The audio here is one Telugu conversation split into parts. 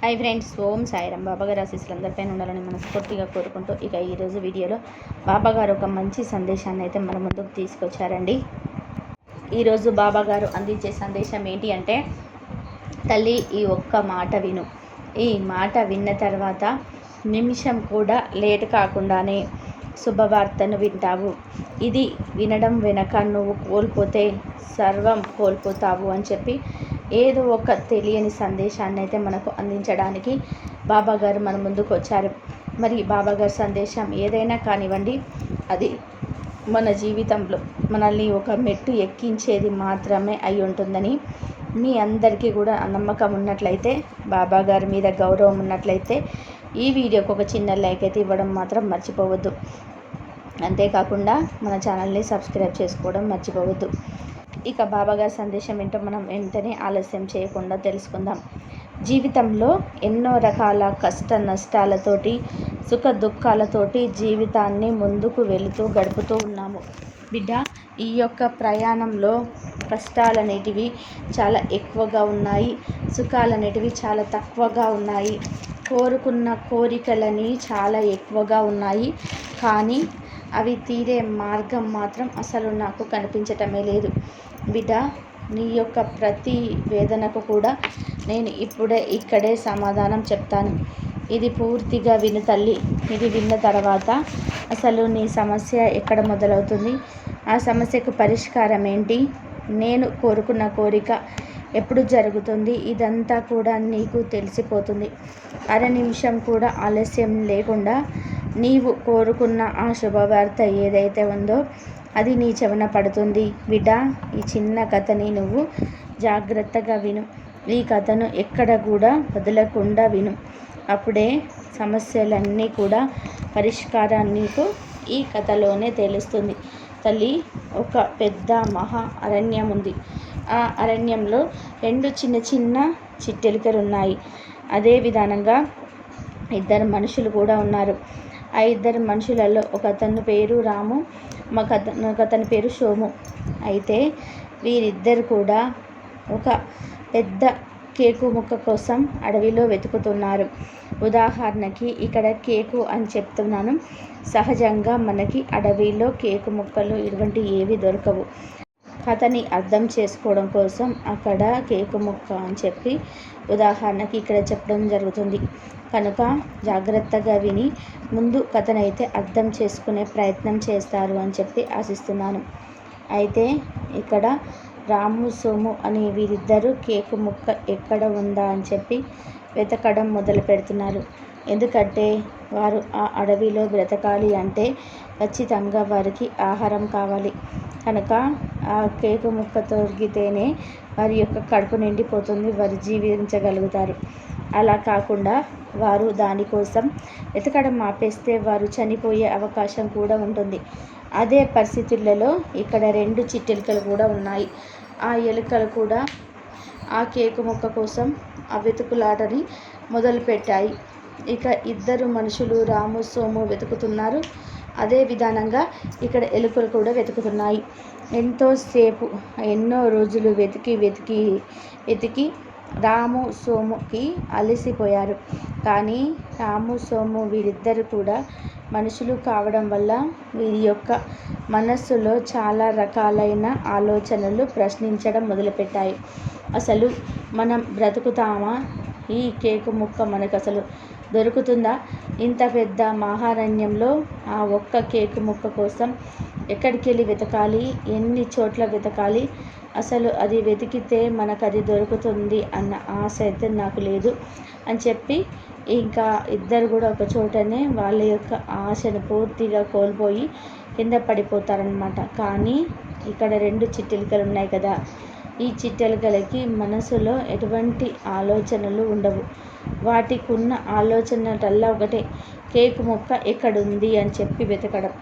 హాయ్ ఫ్రెండ్స్ ఓం సాయిరామ్. బాబాగారు ఆశీస్సులు అందరిపైన ఉండాలని మనస్ఫూర్తిగా కోరుకుంటూ ఇక ఈరోజు వీడియోలో బాబాగారు ఒక మంచి సందేశాన్ని అయితే మన ముందుకు తీసుకొచ్చారండి. ఈరోజు బాబాగారు అందించే సందేశం ఏంటి అంటే తల్లి ఈ ఒక్క మాట విను. ఈ మాట విన్న తర్వాత నిమిషం కూడా లేట్ కాకుండానే శుభవార్తను వింటావు. ఇది వినడం వెనక నువ్వు కోల్పోతే సర్వం కోల్పోతావు అని చెప్పి ఏదో ఒక తెలియని సందేశాన్ని అయితే మనకు అందించడానికి బాబాగారు మన ముందుకు వచ్చారు. మరి బాబాగారు సందేశం ఏదైనా కానివ్వండి అది మన జీవితంలో మనల్ని ఒక మెట్టు ఎక్కించేది మాత్రమే అయి ఉంటుందని మీ అందరికీ కూడా నమ్మకం ఉన్నట్లయితే బాబా గారి మీద గౌరవం ఉన్నట్లయితే ఈ వీడియోకి ఒక చిన్న లైక్ అయితే ఇవ్వడం మాత్రం మర్చిపోవద్దు. అంతేకాకుండా మన ఛానల్ని సబ్స్క్రైబ్ చేసుకోవడం మర్చిపోవద్దు. ఇక బాబాగారి సందేశం ఏంటో మనం వెంటనే ఆలస్యం చేయకుండా తెలుసుకుందాం. జీవితంలో ఎన్నో రకాల కష్ట నష్టాలతోటి సుఖ దుఃఖాలతోటి జీవితాన్ని ముందుకు వెళుతూ గడుపుతూ ఉన్నాము. బిడ్డ ఈ యొక్క ప్రయాణంలో కష్టాలనేటివి చాలా ఎక్కువగా ఉన్నాయి. సుఖాలనేటివి చాలా తక్కువగా ఉన్నాయి. కోరుకున్న కోరికలని చాలా ఎక్కువగా ఉన్నాయి. కానీ అవి తీరే మార్గం మాత్రం అసలు నాకు కనిపించటమే లేదు. బిడ్డ నీ యొక్క ప్రతి వేదనకు కూడా నేను ఇప్పుడే ఇక్కడే సమాధానం చెప్తాను. ఇది పూర్తిగా విను తల్లి. ఇది విన్న తర్వాత అసలు నీ సమస్య ఎక్కడ మొదలవుతుంది? ఆ సమస్యకు పరిష్కారం ఏంటి? నేను కోరుకున్న కోరిక ఎప్పుడు జరుగుతుంది? ఇదంతా కూడా నీకు తెలిసిపోతుంది. అర నిమిషం కూడా ఆలస్యం లేకుండా నీవు కోరుకున్న ఆ శుభవార్త ఏదైతే ఉందో అది నీ చెవన పడుతుంది. బిడ్డ ఈ చిన్న కథని నువ్వు జాగ్రత్తగా విను. ఈ కథను ఎక్కడ కూడా వదలకుండా విను. అప్పుడే సమస్యలన్నీ కూడా పరిష్కారాన్ని ఈ కథలోనే తెలుస్తుంది. తల్లి ఒక పెద్ద మహా అరణ్యం ఉంది. ఆ అరణ్యంలో రెండు చిన్న చిన్న చిట్టెలికలు ఉన్నాయి అదే విధానంగా ఇద్దరు మనుషులు కూడా ఉన్నారు. ఆ ఇద్దరు మనుషులలో ఒక అతని పేరు రాము ఒక అతని పేరు సోము. అయితే వీరిద్దరు కూడా ఒక పెద్ద కేకు ముక్క కోసం అడవిలో వెతుకుతున్నారు. ఉదాహరణకి ఇక్కడ కేకు అని చెప్తున్నాను. సహజంగా మనకి అడవిలో కేకు ముక్కలు ఇటువంటి ఏవి దొరకవు. కథని అర్థం చేసుకోవడం కోసం అక్కడ కేకు ముక్క అని చెప్పి ఉదాహరణకి ఇక్కడ చెప్పడం జరుగుతుంది. కనుక జాగ్రత్తగా విని ముందు కథనైతే అర్థం చేసుకునే ప్రయత్నం చేస్తారు అని చెప్పి ఆశిస్తున్నాను. అయితే ఇక్కడ రాము సోము అనే వీరిద్దరూ కేకు ముక్క ఎక్కడ ఉందా అని చెప్పి వెతకడం మొదలు పెడుతున్నారు. ఎందుకంటే వారు ఆ అడవిలో బ్రతకాలి అంటే ఖచ్చితంగా వారికి ఆహారం కావాలి. కనుక ఆ కేకు ముక్క తొరిగితేనే వారి యొక్క కడుపు నిండిపోతుంది వారు జీవించగలుగుతారు. అలా కాకుండా వారు దానికోసం వెతకడం ఆపేస్తే వారు చనిపోయే అవకాశం కూడా ఉంటుంది. అదే పరిస్థితులలో ఇక్కడ రెండు చిట్టెలుకలు కూడా ఉన్నాయి. ఆ ఎలుకలు కూడా ఆ కేకు మొక్క కోసం ఆ వెతుకులాటని మొదలుపెట్టాయి. ఇక ఇద్దరు మనుషులు రాము సోము వెతుకుతున్నారు. అదే విధానంగా ఇక్కడ ఎలుకలు కూడా వెతుకుతున్నాయి. ఎంతోసేపు ఎన్నో రోజులు వెతికి వెతికి వెతికి రాము సోముకి అలసిపోయారు. కానీ రాము సోము వీరిద్దరు కూడా మనుషులు కావడం వల్ల వీరి యొక్క మనస్సులో చాలా రకాలైన ఆలోచనలు ప్రశ్నించడం మొదలుపెట్టాయి. అసలు మనం బ్రతుకుతామా? ఈ కేకు ముక్క మనకు అసలు దొరుకుతుందా? ఇంత పెద్ద మహారణ్యంలో ఆ ఒక్క కేకు ముక్క కోసం ఎక్కడికి వెళ్ళి వెతకాలి? ఎన్ని చోట్ల వెతకాలి? అసలు అది వెతికితే మనకు అది దొరుకుతుంది అన్న ఆశ అయితే నాకు లేదు అని చెప్పి ఇంకా ఇద్దరు కూడా ఒక చోటనే వాళ్ళ యొక్క ఆశను పూర్తిగా కోల్పోయి కింద పడిపోతారనమాట కానీ ఇక్కడ రెండు చిట్టెలికలు ఉన్నాయి కదా. ఈ చిట్టెలికలకి మనసులో ఎటువంటి ఆలోచనలు ఉండవు. వాటికి ఉన్న ఆలోచనటల్లా ఒకటే. కేకు మొక్క ఎక్కడుంది అని చెప్పి వెతకడం.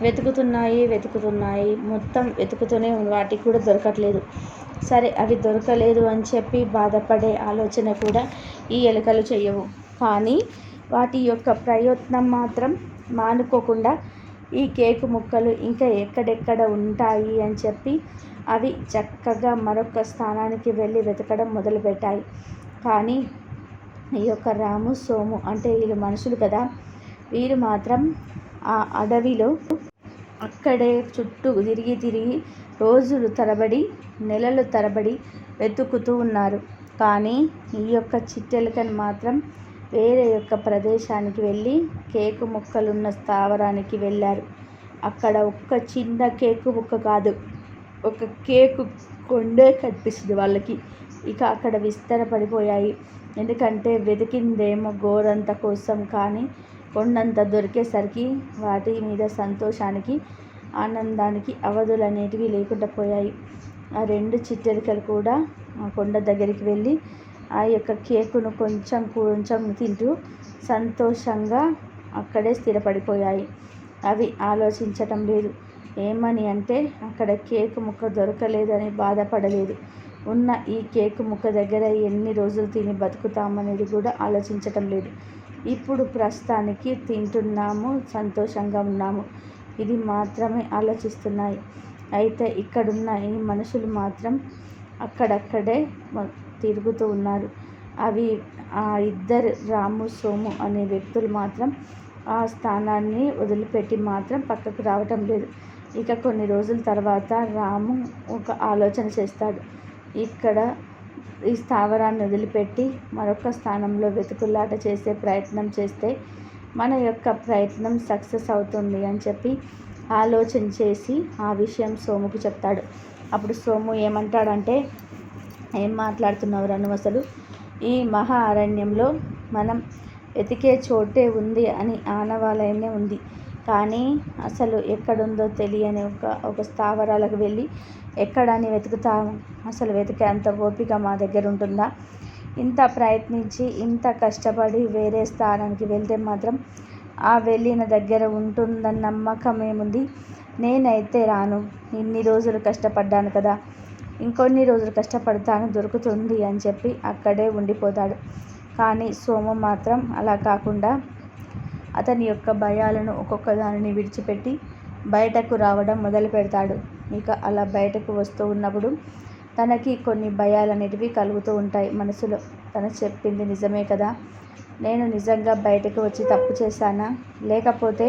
వెతుకుతున్నాయి వెతుకుతున్నాయి. మొత్తం వెతుకుతూనే వాటికి కూడా దొరకట్లేదు. సరే అవి దొరకలేదు అని చెప్పి బాధపడే ఆలోచన కూడా ఈ ఎలుకలు చేయవు కానీ వాటి యొక్క ప్రయత్నం మాత్రం మానుకోకుండా ఈ కేకు ముక్కలు ఇంకా ఎక్కడెక్కడ ఉంటాయి అని చెప్పి అవి చక్కగా మరొక స్థానానికి వెళ్ళి వెతకడం మొదలుపెట్టాయి. కానీ ఈ యొక్క రాము సోము అంటే వీళ్ళు మనుషులు కదా. వీరు మాత్రం ఆ అడవిలో అక్కడే చుట్టూ తిరిగి తిరిగి రోజులు తరబడి నెలలు తరబడి వెతుకుతూ ఉన్నారు. కానీ ఈ యొక్క చిట్టెలకని మాత్రం వేరే యొక్క ప్రదేశానికి వెళ్ళి కేకు ముక్కలున్న స్థావరానికి వెళ్ళారు. అక్కడ ఒక్క చిన్న కేకు ముక్క కాదు ఒక కేకు కొండే కనిపిస్తుంది వాళ్ళకి. ఇక అక్కడ విస్తరపడిపోయాయి. ఎందుకంటే వెతికిందేమో గోరంత కోసం కానీ కొండంత దొరికేసరికి వాటి మీద సంతోషానికి ఆనందానికి అవధులు అనేటివి లేకుండా పోయాయి. ఆ రెండు చిట్టెలికలు కూడా ఆ కొండ దగ్గరికి వెళ్ళి ఆ యొక్క కేకును కొంచెం కొంచెం తింటూ సంతోషంగా అక్కడే స్థిరపడిపోయాయి. అవి ఆలోచించటం లేదు. ఏమని అంటే అక్కడ కేకు ముక్క దొరకలేదని బాధపడలేదు. ఉన్న ఈ కేకు ముక్క దగ్గర ఎన్ని రోజులు తిని బతుకుతామనేది కూడా ఆలోచించటం లేదు. ఇప్పుడు ప్రస్తుతానికి తింటున్నాము సంతోషంగా ఉన్నాము. ఇది మాత్రమే ఆలోచిస్తున్నాయి. అయితే ఇక్కడున్న ఈ మనుషులు మాత్రం అక్కడక్కడే తిరుగుతూ ఉన్నారు. అవి ఆ ఇద్దరు రాము సోము అనే వ్యక్తులు మాత్రం ఆ స్థానాన్ని వదిలిపెట్టి మాత్రం పక్కకు రావటం లేదు. ఇక కొన్ని రోజుల తర్వాత రాము ఒక ఆలోచన చేస్తాడు. ఇక్కడ ఈ స్థావరాన్ని వదిలిపెట్టి మరొక స్థానంలో వెతుకులాట చేసే ప్రయత్నం చేస్తే మన యొక్క ప్రయత్నం సక్సెస్ అవుతుంది అని చెప్పి ఆలోచన చేసి ఆ విషయం సోముకు చెప్తాడు. అప్పుడు సోము ఏమంటాడంటే ఏం మాట్లాడుతున్నావు నువ్వు అసలు? ఈ మహా అరణ్యంలో మనం వెతికే చోటే ఉంది అని ఆనవాలయమే ఉంది. కానీ అసలు ఎక్కడుందో తెలియని ఒక ఒక స్థావరాలకు వెళ్ళి ఎక్కడని వెతుకుతాము అసలు వెతికే అంత ఓపిక మా దగ్గర ఉంటుందా? ఇంత ప్రయత్నించి ఇంత కష్టపడి వేరే స్థానానికి వెళ్తే మాత్రం ఆ వెళ్ళిన దగ్గర ఉంటుందన్న నమ్మకం ఏముంది నేనైతే రాను. ఇన్ని రోజులు కష్టపడ్డాను కదా. ఇంకొన్ని రోజులు కష్టపడతాను దొరుకుతుంది అని చెప్పి అక్కడే ఉండిపోతాడు. కానీ సోము మాత్రం అలా కాకుండా అతని యొక్క భయాలను ఒక్కొక్క దానిని విడిచిపెట్టి బయటకు రావడం మొదలు పెడతాడు ఇక అలా బయటకు వస్తూ ఉన్నప్పుడు తనకి కొన్ని భయాలు అనేటివి కలుగుతూ ఉంటాయి. మనసులో తను చెప్పింది నిజమే కదా? నేను నిజంగా బయటకు వచ్చి తప్పు చేశానా? లేకపోతే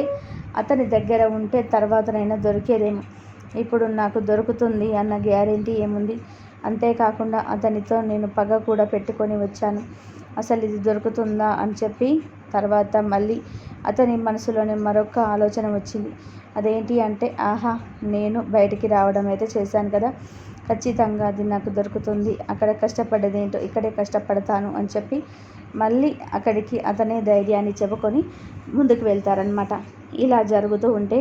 అతని దగ్గర ఉంటే తర్వాతనైనా దొరికేదేమో? ఇప్పుడు నాకు దొరుకుతుంది అన్న గ్యారెంటీ ఏముంది? అంతేకాకుండా అతనితో నేను పగ కూడా పెట్టుకొని వచ్చాను. అసలు ఇది దొరుకుతుందా అని చెప్పి తర్వాత మళ్ళీ అతని మనసులోనే మరొక ఆలోచన వచ్చింది. అదేంటి అంటే ఆహా నేను బయటికి రావడం అయితే చేశాను కదా. ఖచ్చితంగా అది నాకు దొరుకుతుంది. అక్కడ కష్టపడ్డది ఏంటో ఇక్కడే కష్టపడతాను అని చెప్పి మళ్ళీ అక్కడికి అతనే ధైర్యాన్ని చెప్పుకొని ముందుకు వెళ్తారనమాట ఇలా జరుగుతూ ఉంటే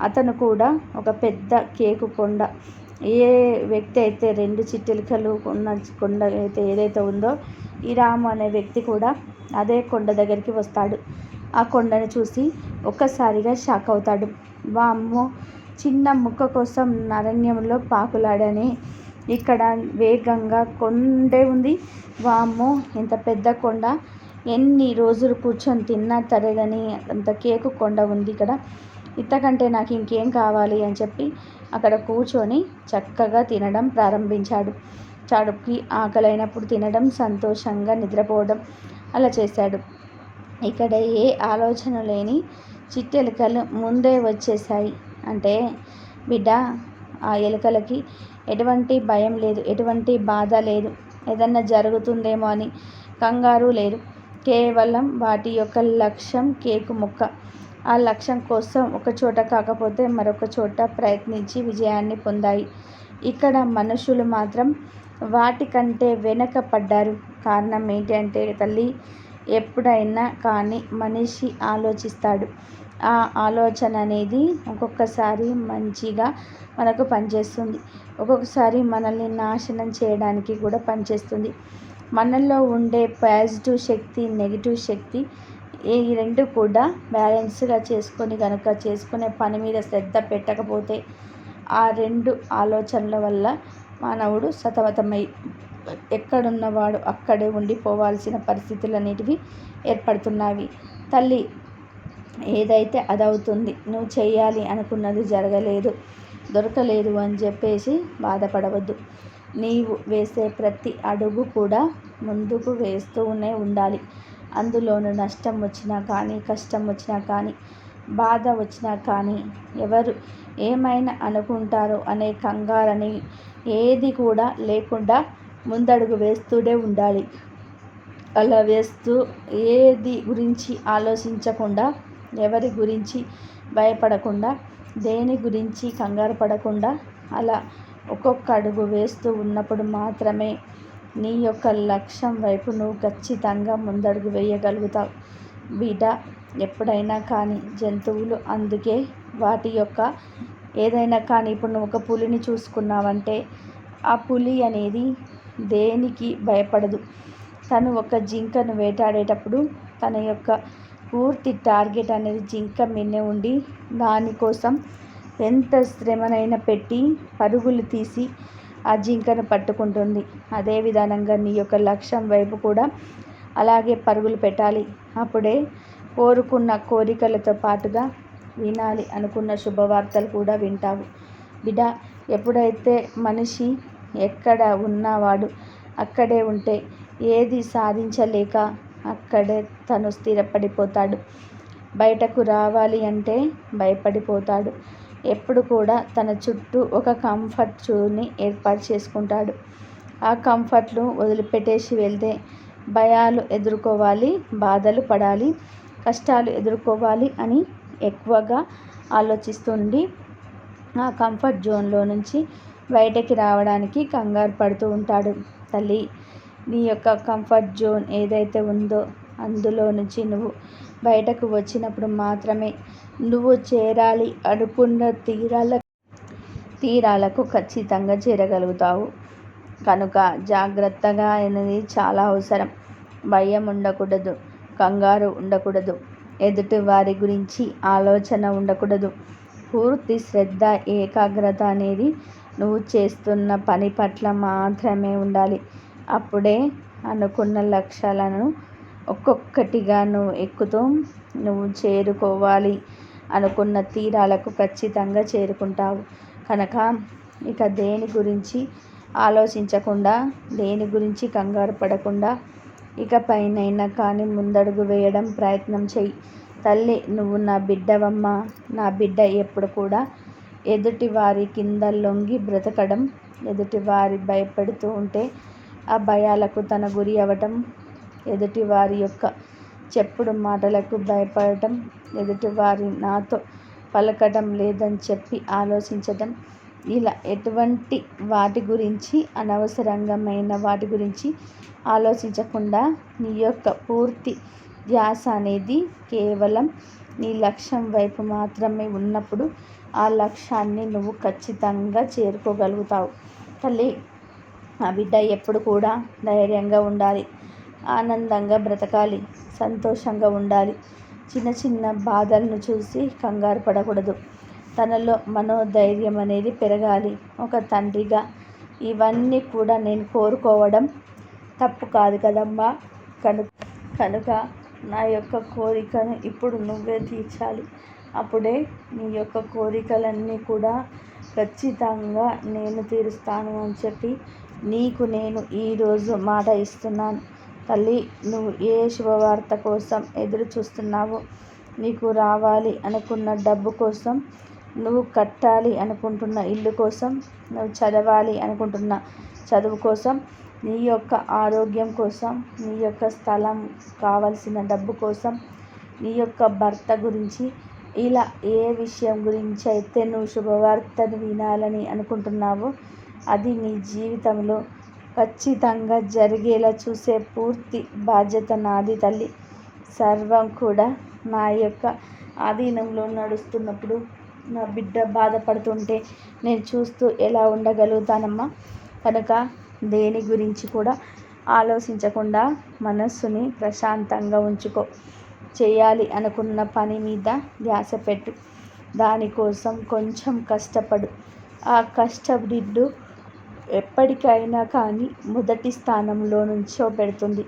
అతను కూడా ఒక పెద్ద కేకు కొండ ఏ వ్యక్తి అయితే రెండు చిట్టెలికలు ఉన్న కొండ అయితే ఏదైతే ఉందో ఈ రాము అనే వ్యక్తి కూడా అదే కొండ దగ్గరికి వస్తాడు. ఆ కొండను చూసి ఒక్కసారిగా షాక్ అవుతాడు. వామ్మో చిన్న ముక్క కోసం అరణ్యంలో పాకులాడని ఇక్కడ వేగంగా కొండే ఉంది. వామ్మో ఇంత పెద్ద కొండ ఎన్ని రోజులు కూర్చొని తిన్నా తరగని అంత కేకు కొండ ఉంది ఇక్కడ. ఇంతకంటే నాకు ఇంకేం కావాలి అని చెప్పి అక్కడ కూర్చొని చక్కగా తినడం ప్రారంభించాడు. చాడుకి ఆకలైనప్పుడు తినడం సంతోషంగా నిద్రపోవడం అలా చేశాడు. ఇక్కడ ఏ ఆలోచన లేని చిట్టెలుకలు ముందే వచ్చేసాయి అంటే బిడ్డ ఆ ఎలుకలకి ఎటువంటి భయం లేదు ఎటువంటి బాధ లేదు. ఏదన్నా జరుగుతుందేమో అని కంగారు లేదు. కేవలం వాటి యొక్క లక్ష్యం కేకు ముక్క. ఆ లక్ష్యం కోసం ఒక చోట కాకపోతే మరొక చోట ప్రయత్నించి విజయాన్ని పొందాయి. ఇక్కడ మనుషులు మాత్రం వాటికంటే వెనక పడ్డారు కారణం ఏంటి అంటే తల్లి ఎప్పుడైనా కానీ మనిషి ఆలోచిస్తాడు. ఆ ఆలోచన అనేది ఒక్కొక్కసారి మంచిగా మనకు పనిచేస్తుంది. ఒక్కొక్కసారి మనల్ని నాశనం చేయడానికి కూడా పనిచేస్తుంది. మనల్లో ఉండే పాజిటివ్ శక్తి నెగిటివ్ శక్తి ఈ రెండు కూడా బ్యాలెన్స్గా చేసుకొని కనుక చేసుకునే పని మీద శ్రద్ధ పెట్టకపోతే ఆ రెండు ఆలోచనల వల్ల మానవుడు సతమతమై ఎక్కడున్నవాడు అక్కడే ఉండిపోవాల్సిన పరిస్థితులు అనేటివి ఏర్పడుతున్నవి. తల్లి ఏదైతే అదవుతుంది నువ్వు చేయాలి అనుకున్నది జరగలేదు దొరకలేదు అని చెప్పేసి బాధపడవద్దు. నీవు వేసే ప్రతి అడుగు కూడా ముందుకు వేస్తూనే ఉండాలి. అందులోనూ నష్టం వచ్చినా కానీ కష్టం వచ్చినా కానీ బాధ వచ్చినా కానీ ఎవరు ఏమైనా అనుకుంటారో అనే కంగారని ఏది కూడా లేకుండా ముందడుగు వేస్తూనే ఉండాలి. అలా వేస్తూ ఏది గురించి ఆలోచించకుండా ఎవరి గురించి భయపడకుండా దేని గురించి కంగారు పడకుండా అలా ఒక్కొక్క అడుగు వేస్తూ ఉన్నప్పుడు మాత్రమే నీ యొక్క లక్ష్యం వైపు నువ్వు ఖచ్చితంగా ముందడుగు వేయగలుగుతావు. బీటా ఎప్పుడైనా కానీ జంతువులు అందుకే వాటి యొక్క ఏదైనా కానీ ఇప్పుడు నువ్వు ఒక పులిని చూసుకున్నావంటే ఆ పులి అనేది దేనికి భయపడదు. తను ఒక జింకను వేటాడేటప్పుడు తన యొక్క పూర్తి టార్గెట్ అనేది జింక మిన్నె ఉండి దానికోసం ఎంత శ్రమనైనా పెట్టి పరుగులు తీసి ఆ జింకను పట్టుకుంటుంది. అదే విధానంగా నీ యొక్క లక్ష్యం వైపు కూడా అలాగే పరుగులు పెట్టాలి. అప్పుడే కోరుకున్న కోరికలతో పాటుగా వినాలి అనుకున్న శుభవార్తలు కూడా వింటావు. బిడ ఎప్పుడైతే మనిషి ఎక్కడ ఉన్నవాడు అక్కడే ఉంటే ఏది సాధించలేక అక్కడే తను స్థిరపడిపోతాడు. బయటకు రావాలి అంటే భయపడిపోతాడు. ఎప్పుడు కూడా తన చుట్టూ ఒక కంఫర్ట్ జోన్ని ఏర్పాటు చేసుకుంటాడు. ఆ కంఫర్ట్ను వదిలిపెట్టేసి వెళ్తే భయాలు ఎదుర్కోవాలి బాధలు పడాలి కష్టాలు ఎదుర్కోవాలి అని ఎక్కువగా ఆలోచిస్తుండి ఆ కంఫర్ట్ జోన్లో నుంచి బయటకి రావడానికి కంగారు పడుతూ ఉంటాడు. తల్లి నీ యొక్క కంఫర్ట్ జోన్ ఏదైతే ఉందో అందులో నుంచి నువ్వు బయటకు వచ్చినప్పుడు మాత్రమే నువ్వు చేరాలి అనుకున్న తీరాల తీరాలకు ఖచ్చితంగా చేరగలుగుతావు. కనుక జాగ్రత్తగా అనేది చాలా అవసరం. భయం ఉండకూడదు కంగారు ఉండకూడదు ఎదుటి వారి గురించి ఆలోచన ఉండకూడదు. పూర్తి శ్రద్ధ ఏకాగ్రత అనేది నువ్వు చేస్తున్న పని పట్ల మాత్రమే ఉండాలి. అప్పుడే అనుకున్న లక్ష్యాలను ఒక్కొక్కటిగా నువ్వు ఎక్కుతూ నువ్వు చేరుకోవాలి అనుకున్న తీరాలకు ఖచ్చితంగా చేరుకుంటావు. కనుక ఇక దేని గురించి ఆలోచించకుండా దేని గురించి కంగారు పడకుండా ఇక పైనైనా కానీ ముందడుగు వేయడం ప్రయత్నం చెయ్యి. తల్లి నువ్వు నా బిడ్డవమ్మ. నా బిడ్డ ఎప్పుడు కూడా ఎదుటి వారి కింద లొంగి బ్రతకడం ఎదుటి వారి ఉంటే ఆ భయాలకు తన గురి అవ్వటం ఎదుటి వారి యొక్క చెప్పుడు మాటలకు భయపడటం ఎదుటివారి నాతో పలకటం లేదని చెప్పి ఆలోచించటం ఇలా ఎటువంటి వాటి గురించి అనవసరంగమైన వాటి గురించి ఆలోచించకుండా నీ యొక్క పూర్తి ధ్యాస అనేది కేవలం నీ లక్ష్యం వైపు మాత్రమే ఉన్నప్పుడు ఆ లక్ష్యాన్ని నువ్వు ఖచ్చితంగా చేరుకోగలుగుతావు. తల్లి ఆ బిడ్డ ఎప్పుడు కూడా ధైర్యంగా ఉండాలి. ఆనందంగా బ్రతకాలి. సంతోషంగా ఉండాలి. చిన్న చిన్న బాధలను చూసి కంగారు పడకూడదు. తనలో మనోధైర్యం అనేది పెరగాలి. ఒక తండ్రిగా ఇవన్నీ కూడా నేను కోరుకోవడం తప్పు కాదు కదమ్మా. కనుక కనుక నా యొక్క కోరికను ఇప్పుడు నువ్వే తీర్చాలి. అప్పుడే నీ యొక్క కోరికలన్నీ కూడా ఖచ్చితంగా నేను తీరుస్తాను అని చెప్పి నీకు నేను ఈరోజు మాట ఇస్తున్నాను. తల్లి నువ్వు ఏ శుభవార్త కోసం ఎదురు చూస్తున్నావో నీకు రావాలి అనుకున్న డబ్బు కోసం నువ్వు కట్టాలి అనుకుంటున్న ఇల్లు కోసం నువ్వు చదవాలి అనుకుంటున్న చదువు కోసం నీ యొక్క ఆరోగ్యం కోసం నీ యొక్క స్థలం కావలసిన డబ్బు కోసం నీ యొక్క భర్త గురించి ఇలా ఏ విషయం గురించి అయితే నువ్వు శుభవార్తను వినాలని అనుకుంటున్నావో అది నీ జీవితంలో ఖచ్చితంగా జరిగేలా చూసే పూర్తి బాధ్యత నాది తల్లి. సర్వం కూడా నా యొక్క ఆధీనంలో నడుస్తున్నప్పుడు నా బిడ్డ బాధపడుతుంటే నేను చూస్తూ ఎలా ఉండగలుగుతానమ్మా? కనుక దేని గురించి కూడా ఆలోచించకుండా మనస్సుని ప్రశాంతంగా ఉంచుకో. చేయాలి అనుకున్న పని మీద ధ్యాస పెట్టు. దానికోసం కొంచెం కష్టపడు. ఆ కష్టబిడ్డు ఎప్పటికైనా కానీ మొదటి స్థానంలో నుంచో పెడుతుంది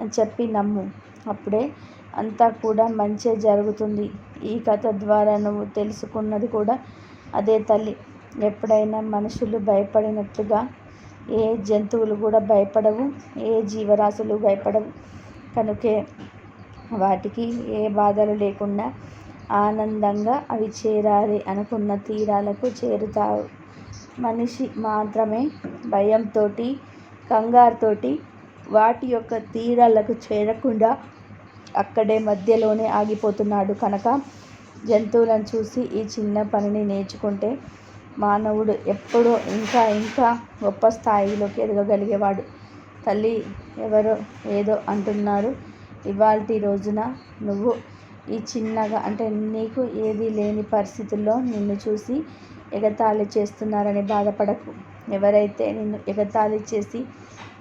అని చెప్పి నమ్ము. అప్పుడే అంతా కూడా మంచి జరుగుతుంది. ఈ కథ ద్వారా నువ్వు తెలుసుకున్నది కూడా అదే తల్లి. ఎప్పుడైనా మనుషులు భయపడినట్లుగా ఏ జంతువులు కూడా భయపడవు ఏ జీవరాశులు భయపడవు. కనుకే వాటికి ఏ బాధలు లేకుండా ఆనందంగా అవి చేరాలి అనుకున్న తీరాలకు చేరుతావు. మనిషి మాత్రమే భయంతో కంగారుతోటి వాటి యొక్క తీరాలకు చేరకుండా అక్కడే మధ్యలోనే ఆగిపోతున్నాడు కనుక. జంతువులను చూసి ఈ చిన్న పనిని నేర్చుకుంటే మానవుడు ఎప్పుడో ఇంకా ఇంకా గొప్ప స్థాయిలోకి ఎదగగలిగేవాడు. తల్లి ఎవరో ఏదో అంటున్నారు. ఇవాల్టి రోజున నువ్వు ఈ చిన్నగా అంటే నీకు ఏది లేని పరిస్థితుల్లో నిన్ను చూసి ఎగతాళి చేస్తున్నారని బాధపడకు. ఎవరైతే నిన్ను ఎగతాళి చేసి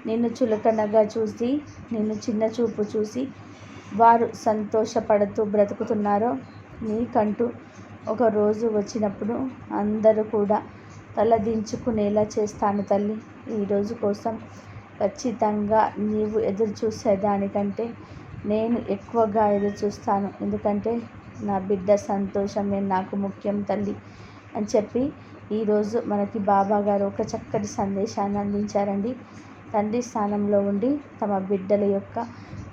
నిన్ను చులకనగా చూసి నిన్ను చిన్న చూపు చూసి వారు సంతోషపడుతూ బ్రతుకుతున్నారో నీకంటూ ఒక రోజు వచ్చినప్పుడు అందరూ కూడా తలదించుకునేలా చేస్తాను తల్లి. ఈరోజు కోసం ఖచ్చితంగా నీవు ఎదురు చూసేదానికంటే నేను ఎక్కువగా ఎదురు చూస్తాను ఎందుకంటే నా బిడ్డ సంతోషమే నాకు ముఖ్యం తల్లి అని చెప్పి ఈరోజు మనకి బాబా గారు ఒక చక్కటి సందేశాన్ని అందించారండి. తండ్రి స్థానంలో ఉండి తమ బిడ్డల యొక్క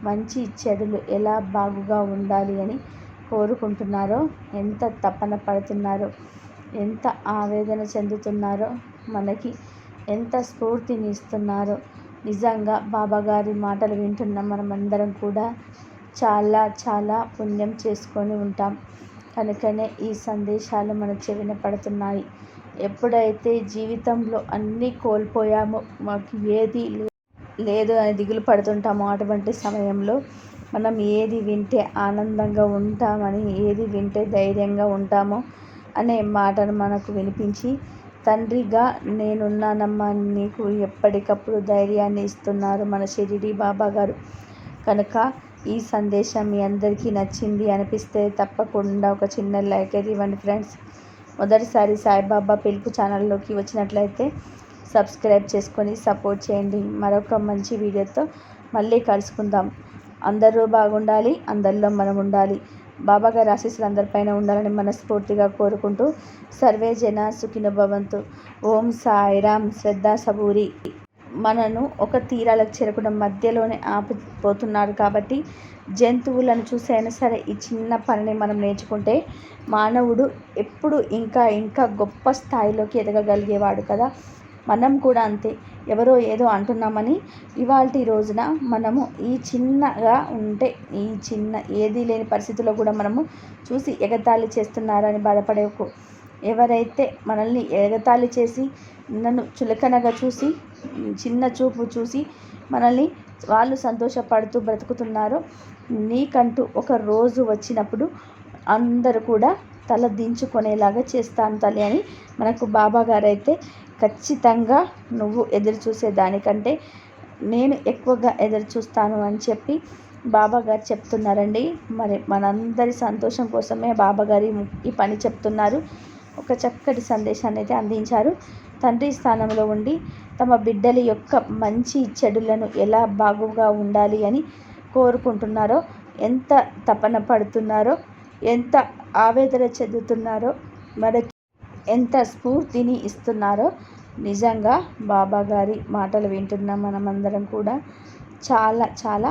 మంచి చెడులు ఎలా బాగుగా ఉండాలి అని కోరుకుంటున్నారో ఎంత తపన పడుతున్నారో ఎంత ఆవేదన చెందుతున్నారో మనకి ఎంత స్ఫూర్తిని ఇస్తున్నారో నిజంగా బాబాగారి మాటలు వింటున్న మనమందరం కూడా చాలా చాలా పుణ్యం చేసుకొని ఉంటాం. కనుకనే ఈ సందేశాలు మన చెవిన పడుతున్నాయి. ఎప్పుడైతే జీవితంలో అన్నీ కోల్పోయామో మాకు ఏది లేదు అని దిగులు పడుతుంటామో అటువంటి సమయంలో. మనం ఏది వింటే ఆనందంగా ఉంటామని ఏది వింటే ధైర్యంగా ఉంటామో అనే మాటను మనకు వినిపించి తండ్రిగా నేనున్నానమ్మా నీకు ఎప్పటికప్పుడు ధైర్యాన్ని ఇస్తున్నారు మన షిరిడి బాబా గారు. కనుక ఈ సందేశం మీ అందరికీ నచ్చింది అనిపిస్తే తప్పకుండా ఒక చిన్న లైక్ అయితే ఇవ్వండి ఫ్రెండ్స్. మొదటిసారి సాయిబాబా పిలుపు ఛానల్లోకి వచ్చినట్లయితే సబ్స్క్రైబ్ చేసుకొని సపోర్ట్ చేయండి. మరొక మంచి వీడియోతో మళ్ళీ కలుసుకుందాం. అందరూ బాగుండాలి అందరిలో మనం ఉండాలి. బాబాగారి ఆశీస్సులు అందరిపైన ఉండాలని మనస్ఫూర్తిగా కోరుకుంటూ సర్వే జన సుఖిన భవంతు ఓం సాయిరామ్ శ్రద్ధా సబూరి. మనను ఒక తీరాలకు చేరకుండా మధ్యలోనే ఆపిపోతున్నారు కాబట్టి జంతువులను చూసి అయినా సరే ఈ చిన్న పనిని మనం నేర్చుకుంటే మానవుడు ఎప్పుడు ఇంకా ఇంకా గొప్ప స్థాయిలోకి ఎదగగలిగేవాడు కదా. మనం కూడా అంతే. ఎవరో ఏదో అంటున్నామని ఇవాళ రోజున మనము ఈ చిన్నగా ఉంటే ఈ చిన్న ఏదీ లేని పరిస్థితుల్లో కూడా మనము చూసి ఎగతాళి చేస్తున్నారని బాధపడేకు. ఎవరైతే మనల్ని ఎగతాళి చేసి నన్ను చులకనగా చూసి చిన్న చూపు చూసి మనల్ని వాళ్ళు సంతోషపడుతూ బ్రతుకుతున్నారో నీకంటూ ఒక రోజు వచ్చినప్పుడు అందరూ కూడా తల దించుకునేలాగా చేస్తాను తల్లి అని మనకు బాబా గారు అయితే ఖచ్చితంగా నువ్వు ఎదురు చూసే దానికంటే నేను ఎక్కువగా ఎదురు చూస్తాను అని చెప్పి బాబాగారు చెప్తున్నారండి. మరి మనందరి సంతోషం కోసమే బాబాగారి ఈ పని చెప్తున్నారు. ఒక చక్కటి సందేశాన్ని అయితే అందించారు. తండ్రి స్థానంలో ఉండి తమ బిడ్డల యొక్క మంచి చెడులను ఎలా బాగుగా ఉండాలి అని కోరుకుంటున్నారో ఎంత తపన పడుతున్నారో ఎంత ఆవేదన చెందుతున్నారో మరి ఎంత స్ఫూర్తిని ఇస్తున్నారో నిజంగా బాబా గారి మాటలు వింటున్న మనమందరం కూడా. చాలా చాలా